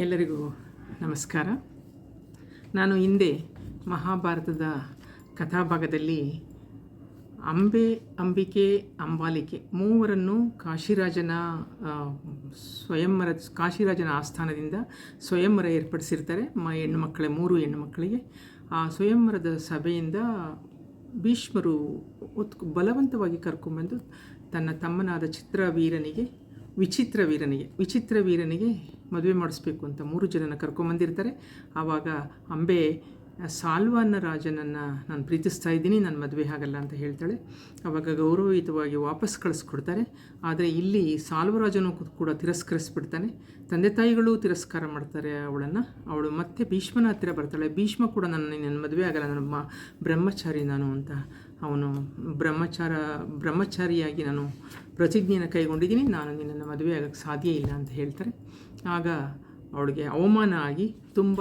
ಎಲ್ಲರಿಗೂ ನಮಸ್ಕಾರ. ನಾನು ಹಿಂದೆ ಮಹಾಭಾರತದ ಕಥಾಭಾಗದಲ್ಲಿ ಅಂಬೆ, ಅಂಬಿಕೆ, ಅಂಬಾಲಿಕೆ ಮೂವರನ್ನು ಕಾಶಿರಾಜನ ಸ್ವಯಂವರ, ಕಾಶಿರಾಜನ ಆಸ್ಥಾನದಿಂದ ಸ್ವಯಂವರ ಏರ್ಪಡಿಸಿರ್ತಾರೆ. ಮ ಹೆಣ್ಣು ಮಕ್ಕಳ ಮೂರು ಹೆಣ್ಣು ಮಕ್ಕಳಿಗೆ ಆ ಸ್ವಯಂವರದ ಸಭೆಯಿಂದ ಭೀಷ್ಮರು ಬಲವಂತವಾಗಿ ಕರ್ಕೊಂಬಂದು ತನ್ನ ತಮ್ಮನಾದ ಚಿತ್ರವೀರನಿಗೆ ವಿಚಿತ್ರ ವೀರನಿಗೆ ವಿಚಿತ್ರ ವೀರನಿಗೆ ಮದುವೆ ಮಾಡಿಸ್ಬೇಕು ಅಂತ ಮೂರು ಜನನ ಕರ್ಕೊಂಬಂದಿರ್ತಾರೆ. ಆವಾಗ ಅಂಬೆ ಸಾಲ್ವಾನ ರಾಜನನ್ನು ನಾನು ಪ್ರೀತಿಸ್ತಾ ಇದ್ದೀನಿ, ನನ್ನ ಮದುವೆ ಆಗಲ್ಲ ಅಂತ ಹೇಳ್ತಾಳೆ. ಅವಾಗ ಗೌರವಯುತವಾಗಿ ವಾಪಸ್ ಕಳಿಸ್ಕೊಡ್ತಾರೆ. ಆದರೆ ಇಲ್ಲಿ ಸಾಲ್ವರಾಜನು ಕೂಡ ತಿರಸ್ಕರಿಸ್ಬಿಡ್ತಾನೆ. ತಂದೆ ತಾಯಿಗಳು ತಿರಸ್ಕಾರ ಮಾಡ್ತಾರೆ ಅವಳನ್ನು. ಅವಳು ಮತ್ತೆ ಭೀಷ್ಮನ ಹತ್ತಿರ ಬರ್ತಾಳೆ. ಭೀಷ್ಮ ಕೂಡ ನನ್ನ ನನ್ನ ಮದುವೆ ಆಗಲ್ಲ, ನನ್ನ ಬ್ರಹ್ಮಚಾರಿ ನಾನು ಅಂತ ಅವನು ಬ್ರಹ್ಮಚಾರ, ಬ್ರಹ್ಮಚಾರಿಯಾಗಿ ನಾನು ಪ್ರತಿಜ್ಞೆಯನ್ನು ಕೈಗೊಂಡಿದ್ದೀನಿ. ನಾನು ನಿನ್ನನ್ನು ಮದುವೆ ಆಗೋಕ್ಕೆ ಸಾಧ್ಯ ಇಲ್ಲ ಅಂತ ಹೇಳ್ತಾರೆ. ಆಗ ಅವಳಿಗೆ ಅವಮಾನ ಆಗಿ ತುಂಬ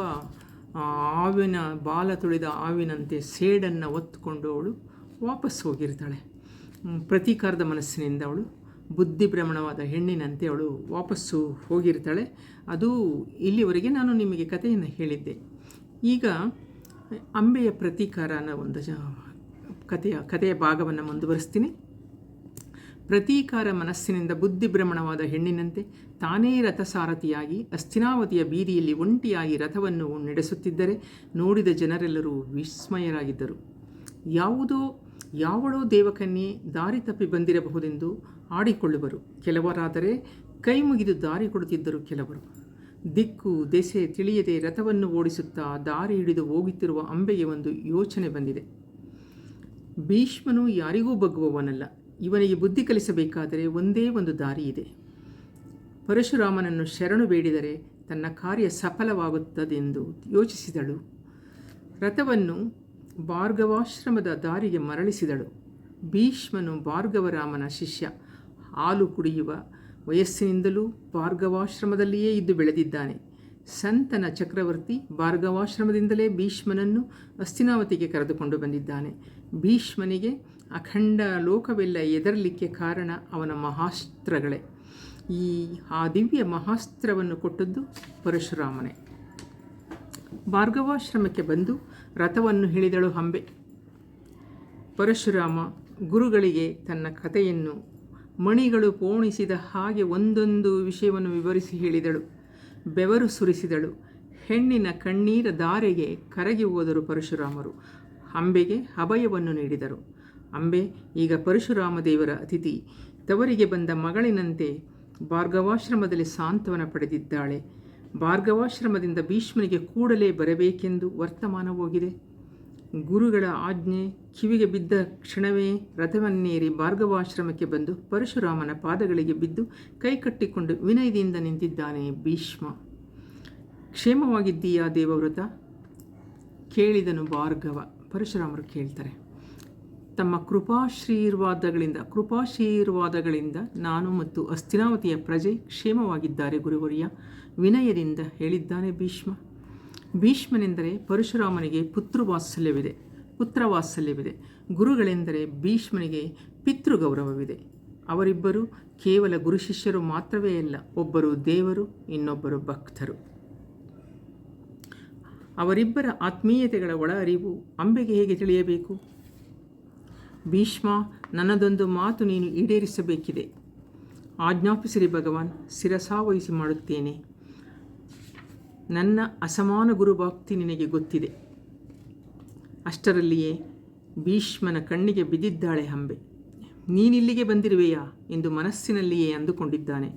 ಆವಿನ ಬಾಲ ತುಳಿದ ಆವಿನಂತೆ ಸೇಡನ್ನು ಒತ್ತುಕೊಂಡು ಅವಳು ವಾಪಸ್ ಹೋಗಿರ್ತಾಳೆ. ಪ್ರತೀಕಾರದ ಮನಸ್ಸಿನಿಂದ ಅವಳು ಬುದ್ಧಿಭ್ರಮಣವಾದ ಹೆಣ್ಣಿನಂತೆ ಅವಳು ವಾಪಸ್ಸು ಹೋಗಿರ್ತಾಳೆ. ಅದು ಇಲ್ಲಿವರೆಗೆ ನಾನು ನಿಮಗೆ ಕಥೆಯನ್ನು ಹೇಳಿದ್ದೆ. ಈಗ ಅಂಬೆಯ ಪ್ರತೀಕಾರ ಅನ್ನೋ ಒಂದು ಜ ಕಥೆಯ ಕಥೆಯ ಭಾಗವನ್ನು ಮುಂದುವರಿಸ್ತೀನಿ. ಪ್ರತೀಕಾರ ಮನಸ್ಸಿನಿಂದ ಬುದ್ಧಿಭ್ರಮಣವಾದ ಹೆಣ್ಣಿನಂತೆ ತಾನೇ ರಥಸಾರಥಿಯಾಗಿ ಅಸ್ಥಿನಾವತಿಯ ಬೀದಿಯಲ್ಲಿ ಒಂಟಿಯಾಗಿ ರಥವನ್ನು ನಡೆಸುತ್ತಿದ್ದರೆ ನೋಡಿದ ಜನರೆಲ್ಲರೂ ವಿಸ್ಮಯರಾಗಿದ್ದರು. ಯಾವುದೋ, ಯಾವಳೋ ದೇವಕನ್ಯೆ ದಾರಿ ತಪ್ಪಿ ಬಂದಿರಬಹುದೆಂದು ಆಡಿಕೊಳ್ಳುವರು. ಕೆಲವರಾದರೆ ಕೈ ಮುಗಿದು ದಾರಿ ಕೊಡುತ್ತಿದ್ದರು ಕೆಲವರು. ದಿಕ್ಕು, ದೆಸೆ ತಿಳಿಯದೆ ರಥವನ್ನು ಓಡಿಸುತ್ತಾ ದಾರಿ ಹಿಡಿದು ಹೋಗುತ್ತಿರುವ ಅಂಬೆಗೆ ಒಂದು ಯೋಚನೆ ಬಂದಿದೆ. ಭೀಷ್ಮನು ಯಾರಿಗೂ ಬಗ್ಗುವವನಲ್ಲ. ಇವನಿಗೆ ಬುದ್ಧಿ ಕಲಿಸಬೇಕಾದರೆ ಒಂದೇ ಒಂದು ದಾರಿ ಇದೆ. ಪರಶುರಾಮನನ್ನು ಶರಣು ಬೇಡಿದರೆ ತನ್ನ ಕಾರ್ಯ ಸಫಲವಾಗುತ್ತದೆಂದು ಯೋಚಿಸಿದಳು. ರಥವನ್ನು ಭಾರ್ಗವಾಶ್ರಮದ ದಾರಿಗೆ ಮರಳಿಸಿದಳು. ಭೀಷ್ಮನು ಭಾರ್ಗವರಾಮನ ಶಿಷ್ಯ. ಹಾಲು ಕುಡಿಯುವ ವಯಸ್ಸಿನಿಂದಲೂ ಭಾರ್ಗವಾಶ್ರಮದಲ್ಲಿಯೇ ಇದ್ದು ಬೆಳೆದಿದ್ದಾನೆ. ಸಂತನ ಚಕ್ರವರ್ತಿ ಭಾರ್ಗವಾಶ್ರಮದಿಂದಲೇ ಭೀಷ್ಮನನ್ನು ಅಸ್ತಿನಾವತಿಗೆ ಕರೆದುಕೊಂಡು ಬಂದಿದ್ದಾನೆ. ಭೀಷ್ಮನಿಗೆ ಅಖಂಡ ಲೋಕವೆಲ್ಲ ಎದರಲಿಕ್ಕೆ ಕಾರಣ ಅವನ ಮಹಾಸ್ತ್ರಗಳೇ. ಈ ಆ ದಿವ್ಯ ಮಹಾಸ್ತ್ರವನ್ನು ಕೊಟ್ಟದ್ದು ಪರಶುರಾಮನೇ. ಭಾರ್ಗವಾಶ್ರಮಕ್ಕೆ ಬಂದು ರಥವನ್ನು ಹಿಡಿದಳು ಹಂಬೆ. ಪರಶುರಾಮ ಗುರುಗಳಿಗೆ ತನ್ನ ಕಥೆಯನ್ನು ಮಣಿಗಳು ಪೋಣಿಸಿದ ಹಾಗೆ ಒಂದೊಂದು ವಿಷಯವನ್ನು ವಿವರಿಸಿ ಹೇಳಿದಳು. ಬೆವರು ಸುರಿಸಿದಳು. ಹೆಣ್ಣಿನ ಕಣ್ಣೀರ ದಾರೆಗೆ ಕರಗಿ ಹೋದರು ಪರಶುರಾಮರು. ಅಂಬೆಗೆ ಅಭಯವನ್ನು ನೀಡಿದರು. ಅಂಬೆ, ಈಗ ಪರಶುರಾಮ ದೇವರ ಅತಿಥಿ. ತವರಿಗೆ ಬಂದ ಮಗಳಿನಂತೆ ಭಾರ್ಗವಾಶ್ರಮದಲ್ಲಿ ಸಾಂತ್ವನ ಪಡೆದಿದ್ದಾಳೆ. ಭಾರ್ಗವಾಶ್ರಮದಿಂದ ಭೀಷ್ಮನಿಗೆ ಕೂಡಲೇ ಬರಬೇಕೆಂದು ವರ್ತಮಾನ ಹೋಗಿದೆ. ಗುರುಗಳ ಆಜ್ಞೆ, ಕಿವಿಗೆ ಬಿದ್ದ ಕ್ಷಣವೇ ರಥವನ್ನೇರಿ ಭಾರ್ಗವಾಶ್ರಮಕ್ಕೆ ಬಂದು ಪರಶುರಾಮನ ಪಾದಗಳಿಗೆ ಬಿದ್ದು ಕೈಕಟ್ಟಿಕೊಂಡು ವಿನಯದಿಂದ ನಿಂತಿದ್ದಾನೆ ಭೀಷ್ಮ. ಕ್ಷೇಮವಾಗಿದ್ದೀಯಾ ದೇವವ್ರತ? ಕೇಳಿದನು ಭಾರ್ಗವ. ಪರಶುರಾಮರು ಕೇಳ್ತಾರೆ. ತಮ್ಮ ಕೃಪಾಶೀರ್ವಾದಗಳಿಂದ ಕೃಪಾಶೀರ್ವಾದಗಳಿಂದ ನಾನು ಮತ್ತು ಅಸ್ಥಿನಾವತಿಯ ಪ್ರಜೆ ಕ್ಷೇಮವಾಗಿದ್ದಾರೆ ಗುರುವರಿಯ. ವಿನಯದಿಂದ ಹೇಳಿದ್ದಾನೆ ಭೀಷ್ಮ. ಭೀಷ್ಮನೆಂದರೆ ಪರಶುರಾಮನಿಗೆ ಪುತ್ರವಾತ್ಸಲ್ಯವಿದೆ ಪುತ್ರವಾತ್ಸಲ್ಯವಿದೆ. ಗುರುಗಳೆಂದರೆ ಭೀಷ್ಮನಿಗೆ ಪಿತೃಗೌರವವಿದೆ. ಅವರಿಬ್ಬರು ಕೇವಲ ಗುರು ಶಿಷ್ಯರು ಮಾತ್ರವೇ ಅಲ್ಲ, ಒಬ್ಬರು ದೇವರು, ಇನ್ನೊಬ್ಬರು ಭಕ್ತರು. ಅವರಿಬ್ಬರ ಆತ್ಮೀಯತೆಗಳ ಒಳ ಅರಿವು ಅಂಬೆಗೆ ಹೇಗೆ ತಿಳಿಯಬೇಕು? ಭೀಷ್ಮ ನನ್ನದೊಂದು ಮಾತು ನೀನು ಈಡೇರಿಸಬೇಕಿದೆ. ಆಜ್ಞಾಪಿಸಿರಿ ಭಗವಾನ್ ಶಿರಸಾವಹಿಸಿ ಮಾಡುತ್ತೇನೆ. ನನ್ನ ಅಸಮಾನ ಗುರುಭಕ್ತಿ ನಿನಗೆ ಗೊತ್ತಿದೆ. ಅಷ್ಟರಲ್ಲಿಯೇ ಭೀಷ್ಮನ ಕಣ್ಣಿಗೆ ಬಿದ್ದಿದ್ದಾಳೆ ಅಂಬೆ. ನೀನಿಲ್ಲಿಗೆ ಬಂದಿರುವೆಯಾ? ಎಂದು ಮನಸ್ಸಿನಲ್ಲಿಯೇ ಅಂದುಕೊಂಡಿದ್ದಾನೆ.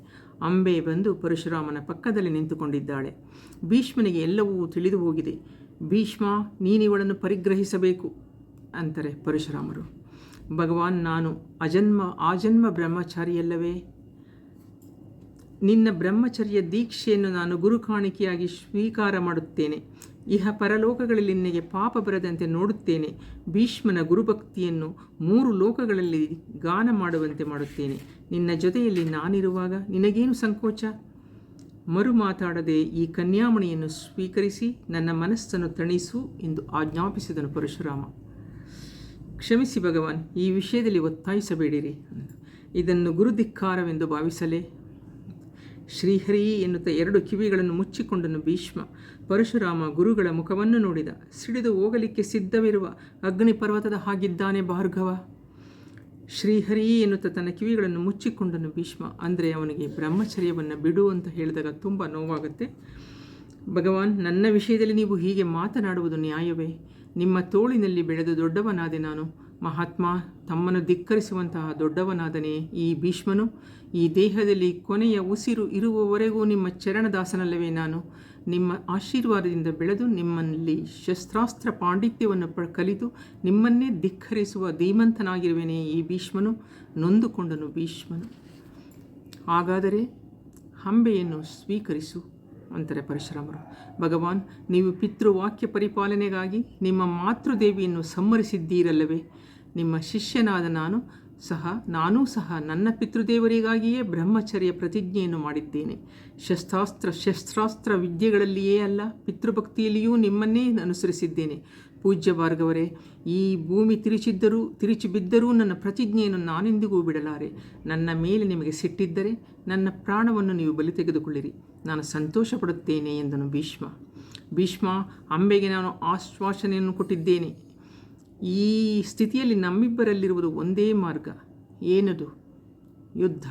ಅಂಬೆ ಬಂದು ಪರಶುರಾಮನ ಪಕ್ಕದಲ್ಲಿ ನಿಂತುಕೊಂಡಿದ್ದಾಳೆ. ಭೀಷ್ಮನಿಗೆ ಎಲ್ಲವೂ ತಿಳಿದು ಹೋಗಿದೆ ಭೀಷ್ಮ, ನೀನಿವಳನ್ನು ಪರಿಗ್ರಹಿಸಬೇಕು, ಅಂತಾರೆ ಪರಶುರಾಮರು. ಭಗವಾನ್ ನಾನು, ಅಜನ್ಮ, ಆಜನ್ಮ ಬ್ರಹ್ಮಚಾರಿಯಲ್ಲವೇ? ನಿನ್ನ ಬ್ರಹ್ಮಚರ್ಯ ದೀಕ್ಷೆಯನ್ನು ನಾನು ಗುರು ಕಾಣಿಕೆಯಾಗಿ ಸ್ವೀಕಾರ ಮಾಡುತ್ತೇನೆ. ಇಹ ಪರಲೋಕಗಳಲ್ಲಿ ನಿನಗೆ ಪಾಪ ಬರದಂತೆ ನೋಡುತ್ತೇನೆ. ಭೀಷ್ಮನ ಗುರುಭಕ್ತಿಯನ್ನು ಮೂರು ಲೋಕಗಳಲ್ಲಿ ಗಾನ ಮಾಡುವಂತೆ ಮಾಡುತ್ತೇನೆ. ನಿನ್ನ ಜೊತೆಯಲ್ಲಿ ನಾನಿರುವಾಗ ನಿನಗೇನು ಸಂಕೋಚ? ಮರು ಮಾತಾಡದೆ ಈ ಕನ್ಯಾಮಣಿಯನ್ನು ಸ್ವೀಕರಿಸಿ ನನ್ನ ಮನಸ್ಸನ್ನು ತಣಿಸು ಎಂದು ಆಜ್ಞಾಪಿಸಿದನು ಪರಶುರಾಮ. ಕ್ಷಮಿಸಿ ಭಗವಾನ್, ಈ ವಿಷಯದಲ್ಲಿ ಒತ್ತಾಯಿಸಬೇಡಿರಿ ಇದನ್ನು ಗುರುಧಿಕ್ಕಾರವೆಂದು ಭಾವಿಸಲೇ. ಶ್ರೀಹರಿ ಎನ್ನುತ್ತ ಎರಡು ಕಿವಿಗಳನ್ನು ಮುಚ್ಚಿಕೊಂಡನು ಭೀಷ್ಮ. ಪರಶುರಾಮ ಗುರುಗಳ ಮುಖವನ್ನು ನೋಡಿದ. ಸಿಡಿದು ಹೋಗಲಿಕ್ಕೆ ಸಿದ್ಧವಿರುವ ಅಗ್ನಿ ಪರ್ವತದ ಹಾಗಿದ್ದಾನೆ ಭಾರ್ಗವ. ಶ್ರೀಹರಿ ಎನ್ನುತ್ತ ತನ್ನ ಕಿವಿಗಳನ್ನು ಮುಚ್ಚಿಕೊಂಡನು ಭೀಷ್ಮ. ಅಂದರೆ ಅವನಿಗೆ ಬ್ರಹ್ಮಚರ್ಯವನ್ನು ಬಿಡು ಅಂತ ಹೇಳಿದಾಗ ತುಂಬ ನೋವಾಗುತ್ತೆ. ಭಗವಾನ್, ನನ್ನ ವಿಷಯದಲ್ಲಿ ನೀವು ಹೀಗೆ ಮಾತನಾಡುವುದು ನ್ಯಾಯವೇ? ನಿಮ್ಮ ತೋಳಿನಲ್ಲಿ ಬೆಳೆದು ದೊಡ್ಡವನಾದೆ ನಾನು. ಮಹಾತ್ಮ, ತಮ್ಮನ್ನು ಧಿಕ್ಕರಿಸುವಂತಹ ದೊಡ್ಡವನಾದನೆ ಈ ಭೀಷ್ಮನು. ಈ ದೇಹದಲ್ಲಿ ಕೊನೆಯ ಉಸಿರು ಇರುವವರೆಗೂ ನಿಮ್ಮ ಚರಣದಾಸನಲ್ಲವೇ ನಾನು. ನಿಮ್ಮ ಆಶೀರ್ವಾದದಿಂದ ಬೆಳೆದು ನಿಮ್ಮಲ್ಲಿ ಶಸ್ತ್ರಾಸ್ತ್ರ ಪಾಂಡಿತ್ಯವನ್ನು ಕಲಿತು ನಿಮ್ಮನ್ನೇ ಧಿಕ್ಕರಿಸುವ ಧೀಮಂತನಾಗಿರುವೆನೇ ಈ ಭೀಷ್ಮನು. ನೊಂದುಕೊಂಡನು ಭೀಷ್ಮನು. ಹಾಗಾದರೆ ಹಂಬೆಯನ್ನು ಸ್ವೀಕರಿಸು. ಅಂತಾರೆ ಪರಶುರಾಮರು. ಭಗವಾನ್, ನೀವು ಪಿತೃವಾಕ್ಯ ಪರಿಪಾಲನೆಗಾಗಿ ನಿಮ್ಮ ಮಾತೃದೇವಿಯನ್ನು ಸಂಹರಿಸಿದ್ದೀರಲ್ಲವೇ? ನಿಮ್ಮ ಶಿಷ್ಯನಾದ ನಾನು ಸಹ, ನಾನೂ ಸಹ ನನ್ನ ಪಿತೃದೇವರಿಗಾಗಿಯೇ ಬ್ರಹ್ಮಚರ್ಯ ಪ್ರತಿಜ್ಞೆಯನ್ನು ಮಾಡಿದ್ದೇನೆ. ಶಸ್ತ್ರಾಸ್ತ್ರ ಶಸ್ತ್ರಾಸ್ತ್ರ ವಿದ್ಯೆಗಳಲ್ಲಿಯೇ ಅಲ್ಲ, ಪಿತೃಭಕ್ತಿಯಲ್ಲಿಯೂ ನಿಮ್ಮನ್ನೇ ಅನುಸರಿಸಿದ್ದೇನೆ. ಪೂಜ್ಯ ಭಾರ್ಗವರೇ, ಈ ಭೂಮಿ ತಿರುಚಿದ್ದರೂ ತಿರುಚಿ ಬಿದ್ದರೂ ನನ್ನ ಪ್ರತಿಜ್ಞೆಯನ್ನು ನಾನೆಂದಿಗೂ ಬಿಡಲಾರೆ. ನನ್ನ ಮೇಲೆ ನಿಮಗೆ ಸಿಟ್ಟಿದ್ದರೆ ನನ್ನ ಪ್ರಾಣವನ್ನು ನೀವು ಬಲಿ ತೆಗೆದುಕೊಳ್ಳಿರಿ. ನಾನು ಸಂತೋಷ ಪಡುತ್ತೇನೆ ಎಂದನು ಭೀಷ್ಮ. ಭೀಷ್ಮ, ಅಂಬೆಗೆ ನಾನು ಆಶ್ವಾಸನೆಯನ್ನು ಕೊಟ್ಟಿದ್ದೇನೆ. ಈ ಸ್ಥಿತಿಯಲ್ಲಿ ನಮ್ಮಿಬ್ಬರಲ್ಲಿರುವುದು ಒಂದೇ ಮಾರ್ಗ, ಏನದು? ಯುದ್ಧ.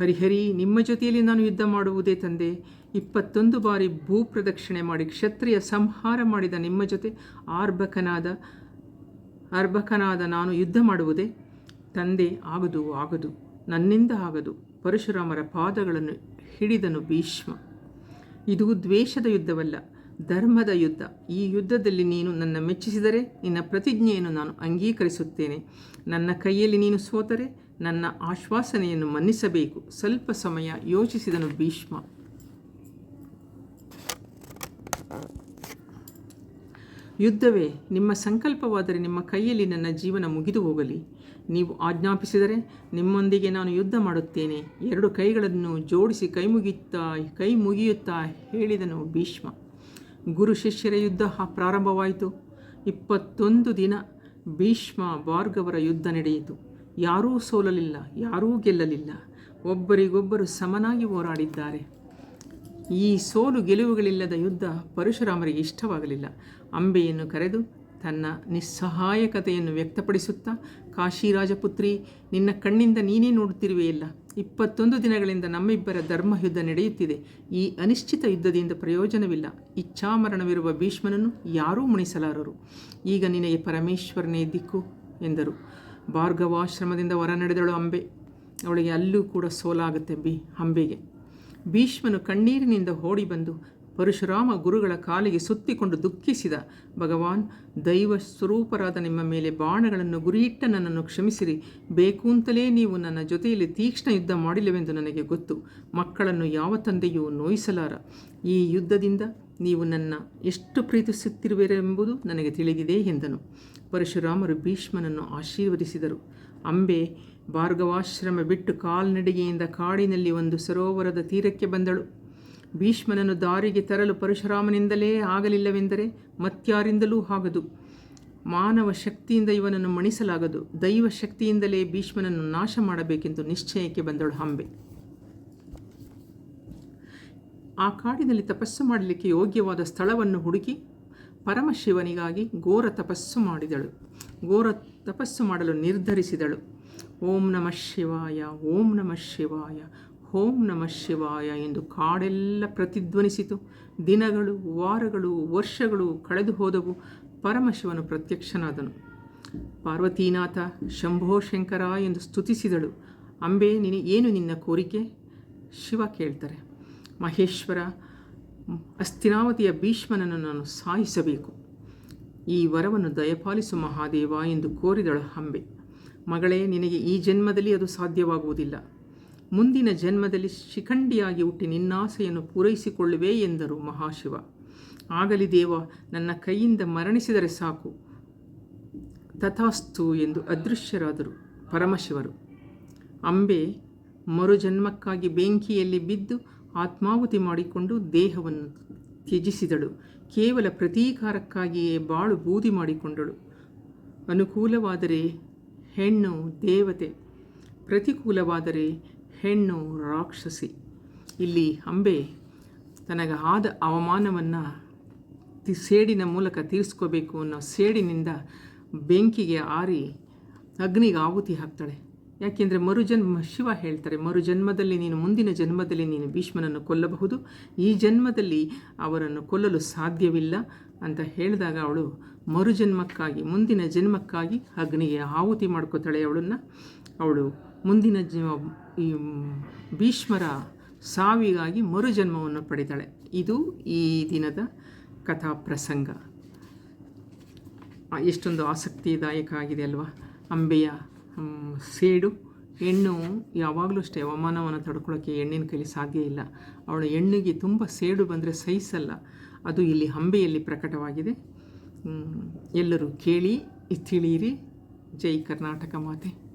ಹರಿಹರಿ ನಿಮ್ಮ ಜೊತೆಯಲ್ಲಿ ನಾನು ಯುದ್ಧ ಮಾಡುವುದೇ ತಂದೆ. ಇಪ್ಪತ್ತೊಂದು ಬಾರಿ ಭೂ ಪ್ರದಕ್ಷಿಣೆ ಮಾಡಿ ಕ್ಷತ್ರಿಯ ಸಂಹಾರ ಮಾಡಿದ ನಿಮ್ಮ ಜೊತೆ ಆರ್ಭಕನಾದ ಅರ್ಭಕನಾದ ನಾನು ಯುದ್ಧ ಮಾಡುವುದೇ? ತಂದೆ, ಆಗದು ಆಗದು. ನನ್ನಿಂದ ಆಗದು. ಪರಶುರಾಮರ ಪಾದಗಳನ್ನು ಹಿಡಿದನು ಭೀಷ್ಮ. ಇದು ದ್ವೇಷದ ಯುದ್ಧವಲ್ಲ, ಧರ್ಮದ ಯುದ್ಧ. ಈ ಯುದ್ಧದಲ್ಲಿ ನೀನು ನನ್ನ ಮೆಚ್ಚಿಸಿದರೆ ನಿನ್ನ ಪ್ರತಿಜ್ಞೆಯನ್ನು ನಾನು ಅಂಗೀಕರಿಸುತ್ತೇನೆ. ನನ್ನ ಕೈಯಲ್ಲಿ ನೀನು ಸೋತರೆ ನನ್ನ ಆಶ್ವಾಸನೆಯನ್ನು ಮನ್ನಿಸಬೇಕು. ಸ್ವಲ್ಪ ಸಮಯ ಯೋಚಿಸಿದನು ಭೀಷ್ಮ. ಯುದ್ಧವೇ, ನಿಮ್ಮ ಸಂಕಲ್ಪವಾದರೆ ನಿಮ್ಮ ಕೈಯಲ್ಲಿ ನನ್ನ ಜೀವನ ಮುಗಿದು ಹೋಗಲಿ. ನೀವು ಆಜ್ಞಾಪಿಸಿದರೆ ನಿಮ್ಮೊಂದಿಗೆ ನಾನು ಯುದ್ಧ ಮಾಡುತ್ತೇನೆ. ಎರಡು ಕೈಗಳನ್ನು ಜೋಡಿಸಿ ಕೈ ಮುಗಿಯುತ್ತಾ ಕೈ ಮುಗಿಯುತ್ತಾ ಹೇಳಿದನು ಭೀಷ್ಮ. ಗುರು ಶಿಷ್ಯರ ಯುದ್ಧ ಪ್ರಾರಂಭವಾಯಿತು. ಇಪ್ಪತ್ತೊಂದು ದಿನ ಭೀಷ್ಮ ಭಾರ್ಗವರ ಯುದ್ಧ ನಡೆಯಿತು. ಯಾರೂ ಸೋಲಲಿಲ್ಲ, ಯಾರೂ ಗೆಲ್ಲಲಿಲ್ಲ. ಒಬ್ಬರಿಗೊಬ್ಬರು ಸಮನಾಗಿ ಹೋರಾಡಿದ್ದಾರೆ. ಈ ಸೋಲು ಗೆಲುವುಗಳಿಲ್ಲದ ಯುದ್ಧ ಪರಶುರಾಮರಿಗೆ ಇಷ್ಟವಾಗಲಿಲ್ಲ. ಅಂಬೆಯನ್ನು ಕರೆದು ತನ್ನ ನಿಸ್ಸಹಾಯಕತೆಯನ್ನು ವ್ಯಕ್ತಪಡಿಸುತ್ತಾ, ಕಾಶಿ ರಾಜಪುತ್ರಿ, ನಿನ್ನ ಕಣ್ಣಿಂದ ನೀನೇ ನೋಡುತ್ತಿರುವೆಯಲ್ಲ. ಇಪ್ಪತ್ತೊಂದು ದಿನಗಳಿಂದ ನಮ್ಮಿಬ್ಬರ ಧರ್ಮ ಯುದ್ಧ ನಡೆಯುತ್ತಿದೆ. ಈ ಅನಿಶ್ಚಿತ ಯುದ್ಧದಿಂದ ಪ್ರಯೋಜನವಿಲ್ಲ. ಇಚ್ಛಾಮರಣವಿರುವ ಭೀಷ್ಮನನ್ನು ಯಾರೂ ಮುಣಿಸಲಾರರು. ಈಗ ನಿನಗೆ ಪರಮೇಶ್ವರನೇ ದಿಕ್ಕು, ಎಂದರು. ಭಾರ್ಗವಾಶ್ರಮದಿಂದ ಹೊರ ನಡೆದಳು ಅಂಬೆ. ಅವಳಿಗೆ ಅಲ್ಲೂ ಕೂಡ ಸೋಲಾಗುತ್ತೆ ಬಿ, ಅಂಬೆಗೆ. ಭೀಷ್ಮನು ಕಣ್ಣೀರಿನಿಂದ ಓಡಿ ಬಂದು ಪರಶುರಾಮ ಗುರುಗಳ ಕಾಲಿಗೆ ಸುತ್ತಿಕೊಂಡು ದುಃಖಿಸಿದ. ಭಗವಾನ್, ದೈವ ಸ್ವರೂಪರಾದ ನಿಮ್ಮ ಮೇಲೆ ಬಾಣಗಳನ್ನು ಗುರಿಯಿಟ್ಟ ನನ್ನನ್ನು ಕ್ಷಮಿಸಿರಿ. ಬೇಕು ಅಂತಲೇ ನೀವು ನನ್ನ ಜೊತೆಯಲ್ಲಿ ತೀಕ್ಷ್ಣ ಯುದ್ಧ ಮಾಡಿಲ್ಲವೆಂದು ನನಗೆ ಗೊತ್ತು. ಮಕ್ಕಳನ್ನು ಯಾವ ತಂದೆಯೂ ನೋಯಿಸಲಾರ. ಈ ಯುದ್ಧದಿಂದ ನೀವು ನನ್ನ ಎಷ್ಟು ಪ್ರೀತಿಸುತ್ತಿರುವಿರೆಂಬುದು ನನಗೆ ತಿಳಿದಿದೆ ಎಂದನು. ಪರಶುರಾಮರು ಭೀಷ್ಮನನ್ನು ಆಶೀರ್ವದಿಸಿದರು. ಅಂಬೆ ಭಾರ್ಗವಾಶ್ರಮ ಬಿಟ್ಟು ಕಾಲ್ನಡಿಗೆಯಿಂದ ಕಾಡಿನಲ್ಲಿ ಒಂದು ಸರೋವರದ ತೀರಕ್ಕೆ ಬಂದಳು. ಭೀಷ್ಮನನ್ನು ದಾರಿಗೆ ತರಲು ಪರಶುರಾಮನಿಂದಲೇ ಆಗಲಿಲ್ಲವೆಂದರೆ ಮತ್ಯಾರಿಂದಲೂ ಆಗದು ಮಾನವ ಶಕ್ತಿಯಿಂದ ಇವನನ್ನು ಮಣಿಸಲಾಗದು. ದೈವ ಶಕ್ತಿಯಿಂದಲೇ ಭೀಷ್ಮನನ್ನು ನಾಶ ಮಾಡಬೇಕೆಂದು ನಿಶ್ಚಯಕ್ಕೆ ಬಂದಳು ಹಂಬೆ. ಆ ಕಾಡಿನಲ್ಲಿ ತಪಸ್ಸು ಮಾಡಲಿಕ್ಕೆ ಯೋಗ್ಯವಾದ ಸ್ಥಳವನ್ನು ಹುಡುಕಿ ಪರಮಶಿವನಿಗಾಗಿ ಘೋರ ತಪಸ್ಸು ಮಾಡಿದಳು. ಘೋರ ತಪಸ್ಸು ಮಾಡಲು ನಿರ್ಧರಿಸಿದಳು. ಓಂ ನಮಃ ಶಿವಾಯ, ಓಂ ನಮಃ ಶಿವಾಯ ಓಂ ನಮಃ ಶಿವಾಯ ಎಂದು ಕಾಡೆಲ್ಲ ಪ್ರತಿಧ್ವನಿಸಿತು. ದಿನಗಳು, ವಾರಗಳು, ವರ್ಷಗಳು ಕಳೆದು ಹೋದವು. ಪರಮಶಿವನು ಪ್ರತ್ಯಕ್ಷನಾದನು. ಪಾರ್ವತೀನಾಥ, ಶಂಭೋ ಶಂಕರ ಎಂದು ಸ್ತುತಿಸಿದಳು. ಅಂಬೆ ನಿನ ಏನು ನಿನ್ನ ಕೋರಿಕೆ? ಶಿವ ಕೇಳ್ತಾರೆ. ಮಹೇಶ್ವರ, ಅಸ್ಥಿನಾವತಿಯ ಭೀಷ್ಮನನ್ನು ನಾನು ಸಾಯಿಸಬೇಕು. ಈ ವರವನ್ನು ದಯಪಾಲಿಸು ಮಹಾದೇವ ಎಂದು ಕೋರಿದಳು ಅಂಬೆ. ಮಗಳೇ, ನಿನಗೆ ಈ ಜನ್ಮದಲ್ಲಿ ಅದು ಸಾಧ್ಯವಾಗುವುದಿಲ್ಲ. ಮುಂದಿನ ಜನ್ಮದಲ್ಲಿ ಶಿಖಂಡಿಯಾಗಿ ಹುಟ್ಟಿ ನಿನ್ನಾಸೆಯನ್ನು ಪೂರೈಸಿಕೊಳ್ಳುವೆ ಎಂದರು ಮಹಾಶಿವ. ಆಗಲಿ ದೇವ, ನನ್ನ ಕೈಯಿಂದ ಮರಣಿಸಿದರೆ ಸಾಕು. ತಥಾಸ್ತು ಎಂದು ಅದೃಶ್ಯರಾದರು ಪರಮಶಿವರು. ಅಂಬೆ ಮರುಜನ್ಮಕ್ಕಾಗಿ ಬೆಂಕಿಯಲ್ಲಿ ಬಿದ್ದು ಆತ್ಮಾಹುತಿ ಮಾಡಿಕೊಂಡು ದೇಹವನ್ನು ತ್ಯಜಿಸಿದಳು. ಕೇವಲ ಪ್ರತೀಕಾರಕ್ಕಾಗಿಯೇ ಬಾಳು ಬೂದಿ ಮಾಡಿಕೊಂಡಳು. ಅನುಕೂಲವಾದರೆ ಹೆಣ್ಣು, ದೇವತೆ, ಪ್ರತಿಕೂಲವಾದರೆ ಹೆಣ್ಣು ರಾಕ್ಷಸಿ. ಇಲ್ಲಿ ಅಂಬೆ ತನಗೆ ಆದ ಅವಮಾನವನ್ನು ತಿ, ಸೇಡಿನ ಮೂಲಕ ತೀರಿಸ್ಕೋಬೇಕು ಅನ್ನೋ ಸೇಡಿನಿಂದ ಬೆಂಕಿಗೆ ಆರಿ ಅಗ್ನಿಗೆ ಆಹುತಿ ಹಾಕ್ತಾಳೆ. ಯಾಕೆಂದರೆ ಮರುಜನ್ಮ, ಶಿವ ಹೇಳ್ತಾರೆ, ಮರುಜನ್ಮದಲ್ಲಿ ನೀನು, ಮುಂದಿನ ಜನ್ಮದಲ್ಲಿ ನೀನು ಭೀಷ್ಮನನ್ನು ಕೊಲ್ಲಬಹುದು. ಈ ಜನ್ಮದಲ್ಲಿ ಅವರನ್ನು ಕೊಲ್ಲಲು ಸಾಧ್ಯವಿಲ್ಲ ಅಂತ ಹೇಳಿದಾಗ ಅವಳು ಮರುಜನ್ಮಕ್ಕಾಗಿ, ಮುಂದಿನ ಜನ್ಮಕ್ಕಾಗಿ ಅಗ್ನಿಗೆ ಆಹುತಿ ಮಾಡ್ಕೋತಾಳೆ ಅವಳನ್ನು. ಅವಳು ಮುಂದಿನ ಜ ಈ ಭೀಷ್ಮರ ಸಾವಿಗಾಗಿ ಮರುಜನ್ಮವನ್ನು ಪಡೆದಾಳೆ. ಇದು ಈ ದಿನದ ಕಥಾ ಪ್ರಸಂಗ ಎಷ್ಟೊಂದು ಆಸಕ್ತಿದಾಯಕ ಆಗಿದೆ ಅಲ್ವಾ? ಅಂಬೆಯ ಸೇಡು. ಹೆಣ್ಣು ಯಾವಾಗಲೂ ಅಷ್ಟೇ, ಅವಮಾನವನ್ನು ತಡ್ಕೊಳ್ಳೋಕ್ಕೆ ಹೆಣ್ಣಿನ ಕೈಲಿ ಸಾಧ್ಯ ಇಲ್ಲ. ಅವಳ ಹೆಣ್ಣಿಗೆ ತುಂಬ ಸೇಡು ಬಂದರೆ ಸಹಿಸಲ್ಲ. ಅದು ಇಲ್ಲಿ ಅಂಬೆಯಲ್ಲಿ ಪ್ರಕಟವಾಗಿದೆ. ಎಲ್ಲರೂ ಕೇಳಿ, ತಿಳಿಯಿರಿ. ಜೈ ಕರ್ನಾಟಕ ಮಾತೆ.